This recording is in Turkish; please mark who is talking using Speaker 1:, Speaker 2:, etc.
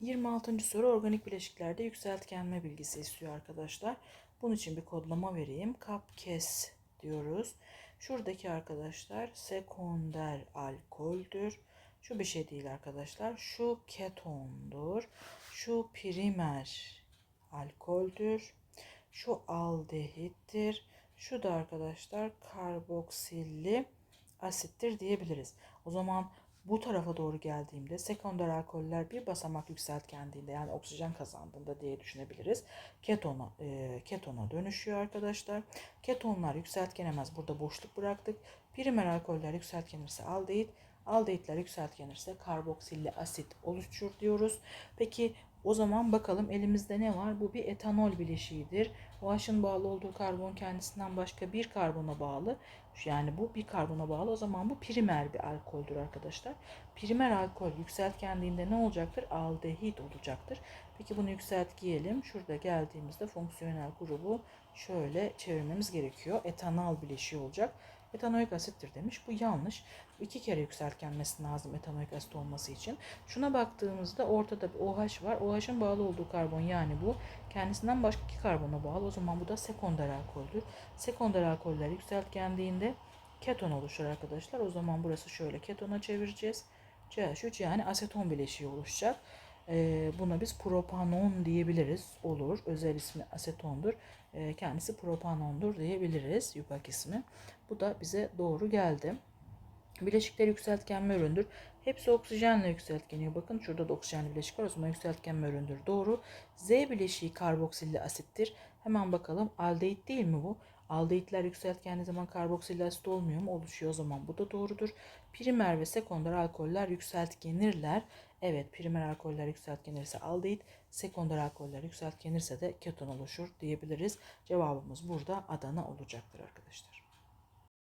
Speaker 1: 26. soru organik bileşiklerde yükseltgenme bilgisi istiyor arkadaşlar. Bunun için bir kodlama vereyim. Kapkes diyoruz. Şuradaki arkadaşlar sekonder alkoldür. Şu bir şey değil arkadaşlar. Şu ketondur. Şu primer alkoldür. Şu aldehittir. Şu da arkadaşlar karboksilli asittir diyebiliriz. O zaman bu tarafa doğru geldiğimde sekonder alkoller bir basamak yükseltgendiğinde yani oksijen kazandığında diye düşünebiliriz. Ketona, e, ketona dönüşüyor arkadaşlar. Ketonlar yükseltgenemez. Burada boşluk bıraktık. Primer alkoller yükseltgenirse aldehit, aldehitler yükseltgenirse karboksilli asit oluşur diyoruz. Peki o zaman bakalım elimizde ne var? Bu bir etanol bileşiğidir. OH'ın bağlı olduğu karbon kendisinden başka bir karbona bağlı. Yani bu bir karbona bağlı. O zaman bu primer bir alkoldür arkadaşlar. Primer alkol yükseltgendiğinde ne olacaktır? Aldehit olacaktır. Peki bunu yükseltgeyelim. Şurada geldiğimizde fonksiyonel grubu şöyle çevirmemiz gerekiyor. Etanol bileşiği olacak. Etanoik asittir demiş. Bu yanlış. İki kere yükseltgenmesi lazım etanoik asit olması için. Şuna baktığımızda ortada bir OH var. OH'ın bağlı olduğu karbon yani bu. Kendisinden başka iki karbona bağlı. O zaman bu da sekonder alkoldür. Sekonder alkoller yükseltgendiğinde keton oluşur arkadaşlar. O zaman burası şöyle ketona çevireceğiz. CH3 yani aseton bileşiği oluşacak. Ee, buna biz propanon diyebiliriz. Olur. Özel ismi asetondur. Ee, kendisi propanondur diyebiliriz. Yupak ismi. Bu da bize doğru geldi. Bileşikler yükseltgenme üründür. Hepsi oksijenle yükseltgeniyor. Bakın şurada da oksijenli bileşik var. O zaman yükseltgenme üründür. Doğru. Z bileşiği karboksilli asittir. Hemen bakalım. Aldehit değil mi bu? Aldehitler yükseltgenli zaman karboksilli asit olmuyor mu? Oluşuyor o zaman. Bu da doğrudur. Primer ve sekonder alkoller yükseltgenirler. Evet primer alkoller yükseltgenirse aldehit, sekonder alkoller yükseltgenirse de keton oluşur diyebiliriz. Cevabımız burada Adana olacaktır arkadaşlar.